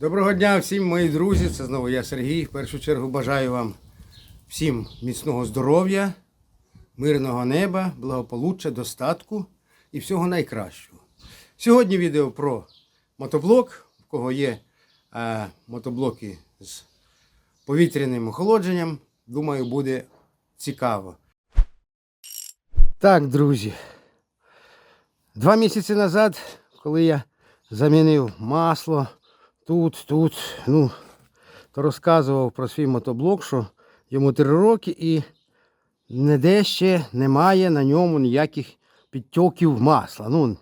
Доброго дня всім мої друзі. Це знову я Сергій. В першу чергу бажаю вам всім міцного здоров'я, мирного неба, благополуччя, достатку і всього найкращого. Сьогодні відео про мотоблок, в кого є е, мотоблоки з повітряним охолодженням. Думаю, буде цікаво. Так, друзі. Два місяці назад, коли я замінив масло тут, тут, ну, то розказував про свій мотоблок, що йому три роки і ніде ще немає на ньому ніяких підтьоків масла. Ну,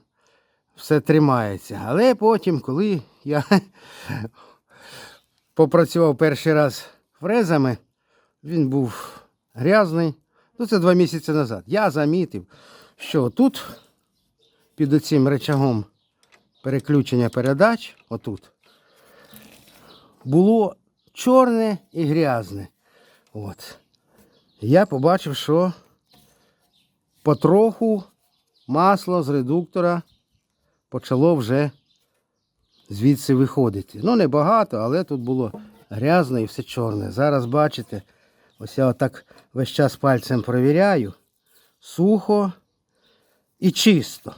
все тримається. Але потім, коли я попрацював перший раз фрезами, він був грязний. Ну, це два місяці назад. Я замітив, що тут під оцим речагом переключення передач, отут, було чорне і грязне. От. Я побачив, що потроху масло з редуктора почало вже звідси виходити. Ну, не багато, але тут було грязно і все чорне. Зараз бачите, ось я отак весь час пальцем провіряю. Сухо і чисто.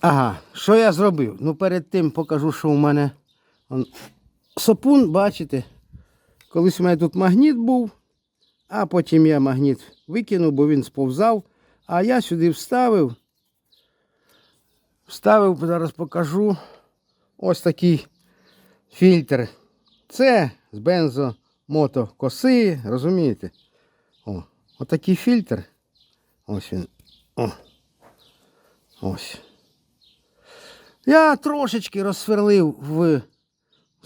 Ага, що я зробив? Ну, перед тим покажу, що у мене он, сопун, бачите, колись у мене тут магніт був, а потім я магніт викинув, бо він сповзав. А я сюди вставив. Вставив, зараз покажу. Ось такий фільтр. Це з бензомотокоси, розумієте? О, отакий фільтр. Ось він. О. Ось. Я трошечки розсверлив в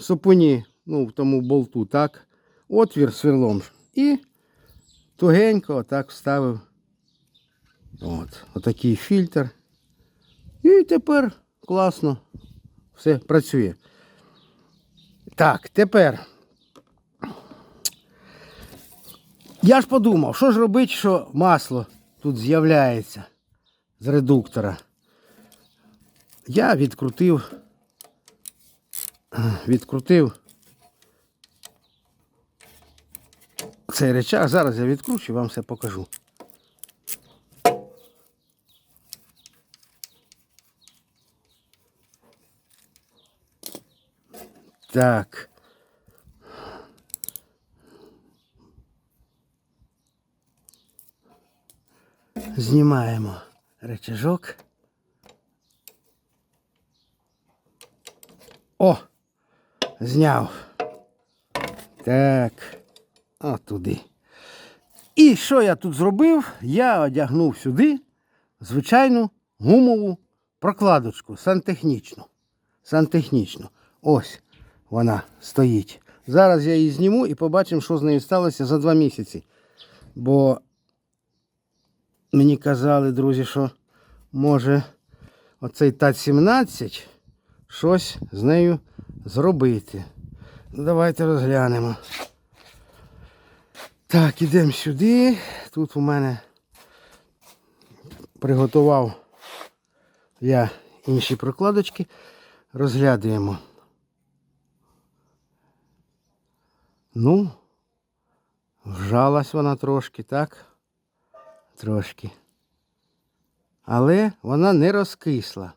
супуні, ну, в тому болту, так, отвір сверлом. І тугенько отак вставив. От, отакий фільтр. І тепер класно все працює. Так, тепер. Я ж подумав, що ж робити, що масло тут з'являється з редуктора. Я відкрутив, відкрутив цей речах. Зараз я відкручу вам все покажу. Так. Знімаємо речажок. О! Зняв. Так. От туди. І що я тут зробив? Я одягнув сюди звичайну гумову прокладочку сантехнічну. Сантехнічну. Ось вона стоїть. Зараз я її зніму і побачимо, що з нею сталося за два місяці. Бо мені казали, друзі, що може оцей ТАТ-17 щось з нею зробити. Ну, Давайте розглянемо. Так, ідемо сюди. Тут у мене приготував я інші прокладочки. Розглядуємо. Ну, вжалась вона трошки, так? Трошки. Але вона не розкисла.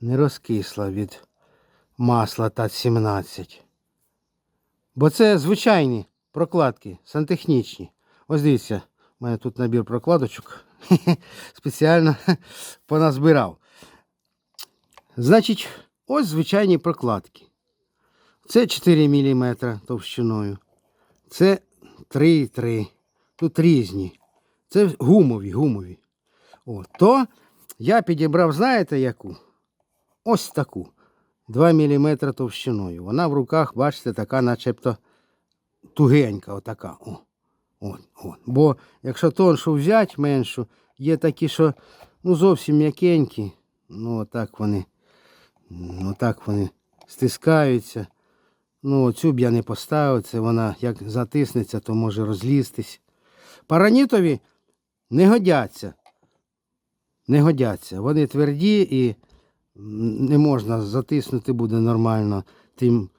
Не розкисла від масла ТАТ-17. Бо це звичайні прокладки, сантехнічні. Ось дивіться, у мене тут набір прокладочок. Спеціально поназбирав. Значить, ось звичайні прокладки. Це 4 мм товщиною. Це 3,3. Тут різні. Це гумові, гумові. О, то я підібрав, знаєте яку? Ось таку. 2 мм товщиною. Вона в руках, бачите, така начебто тугенька, отака. О, от, от. Бо якщо тоншу взяти меншу, є такі, що ну, зовсім м'якенькі. Ну, отак вони. Ну, так вони стискаються. Ну, цю б я не поставив, це вона як затиснеться, то може розлізтись. Паранітові не годяться. Не годяться. Вони тверді і не можна затиснути буде нормально тим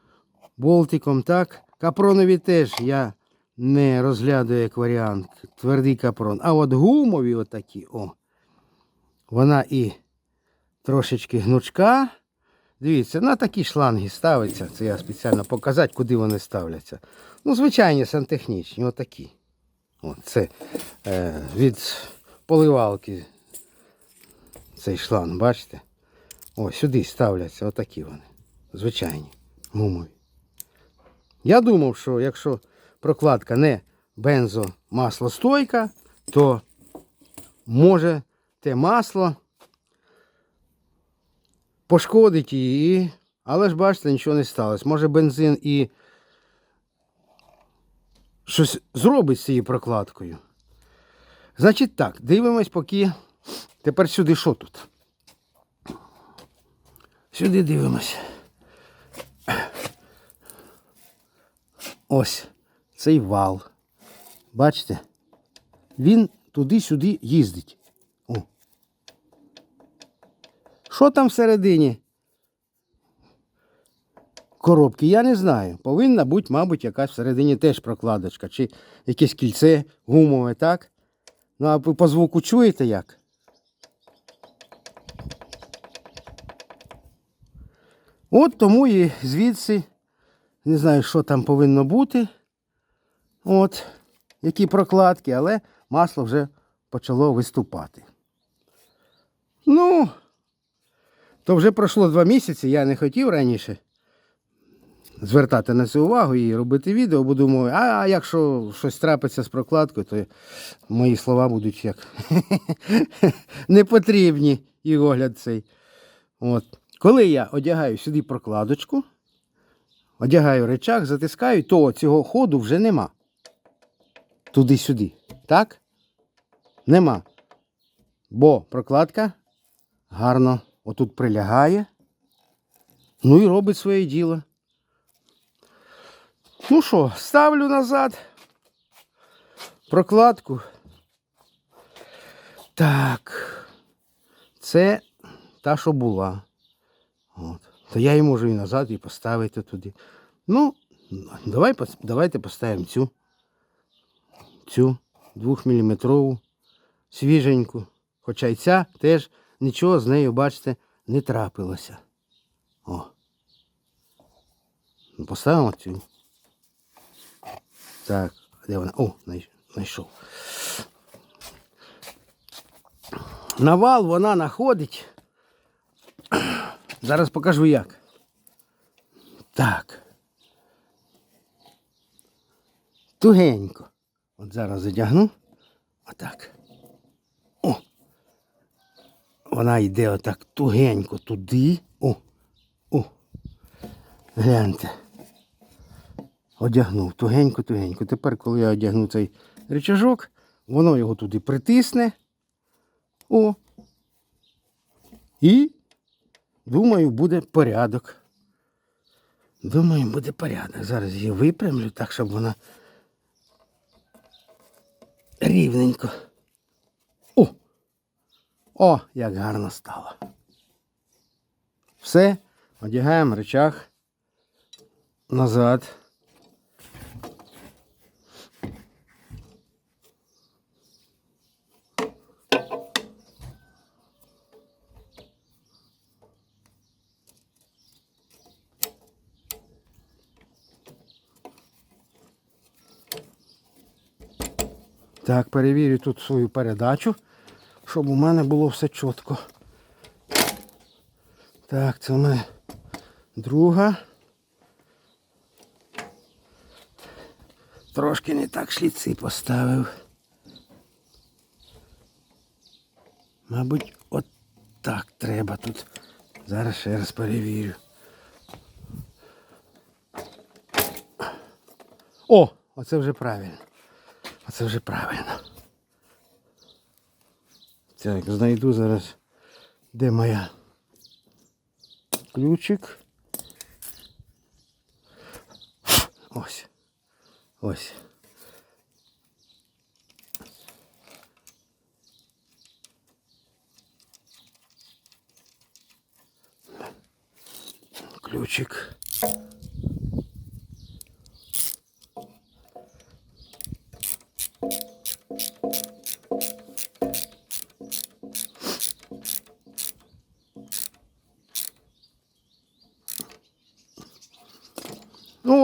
болтиком, так? Капронові теж я не розглядаю як варіант. Твердий капрон. А от гумові отакі, о. Вона і трошечки гнучка. Дивіться, на такі шланги ставиться. Це я спеціально показати, куди вони ставляться. Ну, звичайні сантехнічні, отакі. О, це е, від поливалки цей шланг, бачите? О, сюди ставляться отакі вони. Звичайні, гумові. Я думав, що якщо прокладка не бензомаслостойка, то може те масло пошкодить її. Але ж бачите, нічого не сталося. Може бензин і щось зробить з цією прокладкою. Значить так, дивимось, поки. Тепер сюди що тут? Сюди дивимось. Ось цей вал. Бачите? Він туди-сюди їздить. О. Що там всередині? Коробки, я не знаю. Повинна бути, мабуть, якась всередині теж прокладочка, чи якесь кільце гумове, так? Ну, а ви по звуку чуєте як? От тому і звідси, не знаю, що там повинно бути. От, які прокладки, але масло вже почало виступати. Ну, то вже пройшло два місяці, я не хотів раніше звертати на це увагу і робити відео, бо думаю, а якщо щось трапиться з прокладкою, то мої слова будуть як непотрібні і огляд цей. От. Коли я одягаю сюди прокладочку, одягаю речах, затискаю, то цього ходу вже нема. Туди-сюди. Так? Нема. Бо прокладка гарно отут прилягає. Ну і робить своє діло. Ну що, ставлю назад прокладку. Так. Це та, що була. От. То я її можу і назад і поставити туди. Ну, давай, давайте поставимо цю. Цю 2-мм свіженьку. Хоча й ця теж нічого з нею, бачите, не трапилося. О. Ну, Поставимо цю. Так, де вона? О, знай- знайшов. Навал вона знаходить. Зараз покажу як. Так. Тугенько. От зараз задягну. Отак. О. Вона йде отак тугенько туди. О. О. Гляньте. Одягнув тугенько-тугенько. Тепер, коли я одягну цей рычажок, воно його туди притисне. О. І Думаю, буде порядок. Думаю, буде порядок. Зараз її випрямлю так, щоб вона рівненько. О! О, як гарно стало. Все, одягаємо речах назад. Так, перевірю тут свою передачу, щоб у мене було все чітко. Так, це у мене друга. Трошки не так шліци поставив. Мабуть, от так треба тут. Зараз ще раз перевірю. О, оце вже правильно. Оце вже правильно. Так, знайду зараз, де моя ключик. Ось. Ось. ключик.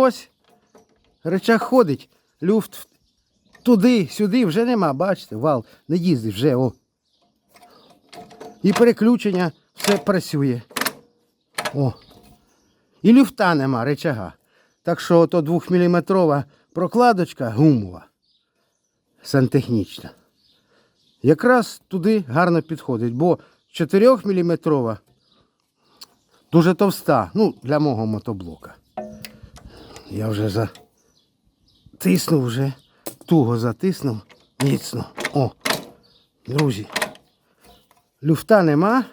Ось, речах ходить, люфт туди, сюди вже нема, бачите, вал не їздить вже, о. І переключення все працює. О. І люфта нема, речага. Так що ото 2-мм прокладочка гумова, сантехнічна. Якраз туди гарно підходить, бо 4-мм дуже товста, ну, для мого мотоблока. Я вже затиснув вже, туго затиснув, міцно. О, друзі, люфта нема.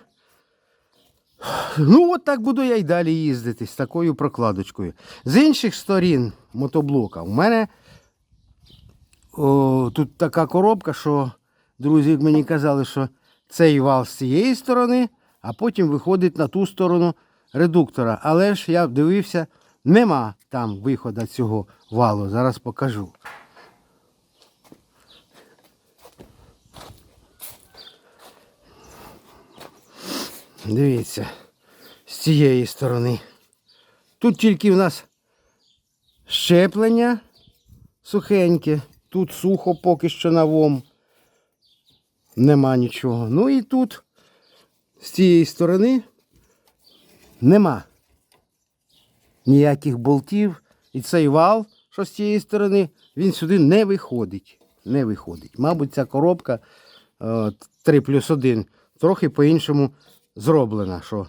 Ну, от так буду я й далі їздити з такою прокладочкою. З інших сторін мотоблока у мене о, тут така коробка, що друзі мені казали, що цей вал з цієї сторони, а потім виходить на ту сторону редуктора. Але ж я дивився, нема там виходу цього валу. Зараз покажу. Дивіться, з цієї сторони. Тут тільки в нас щеплення сухеньке, тут сухо поки що на вом. Нема нічого. Ну і тут з цієї сторони нема ніяких болтів. І цей вал, що з цієї сторони, він сюди не виходить. Не виходить. Мабуть, ця коробка е, 3 плюс 1 трохи по-іншому зроблена. Що...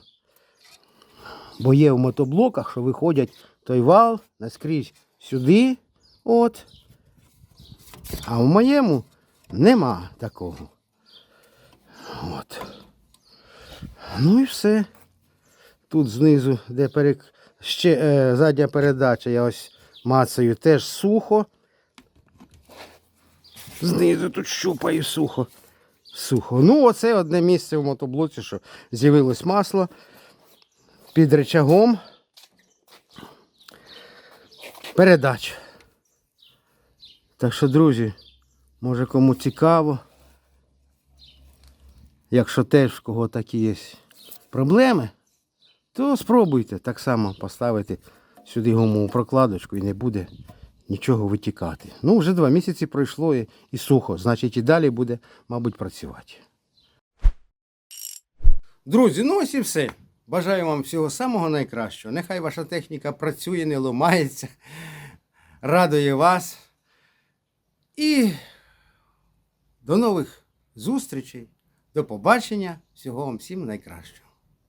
Бо є в мотоблоках, що виходять той вал наскрізь сюди. От. А в моєму нема такого. От. Ну і все. Тут знизу, де перек... ще е, задня передача, я ось мацаю, теж сухо. Знизу тут щупаю сухо. Сухо. Ну, оце одне місце в мотоблоці, що з'явилось масло під речагом. Передач. Так що, друзі, може кому цікаво. Якщо теж в кого такі є проблеми, то спробуйте так само поставити сюди гумову прокладочку і не буде нічого витікати. Ну, вже два місяці пройшло і, і сухо, значить і далі буде, мабуть, працювати. Друзі, ну ось і все. Бажаю вам всього самого найкращого. Нехай ваша техніка працює, не ламається, радує вас. І до нових зустрічей. До побачення. Всього вам всім найкращого.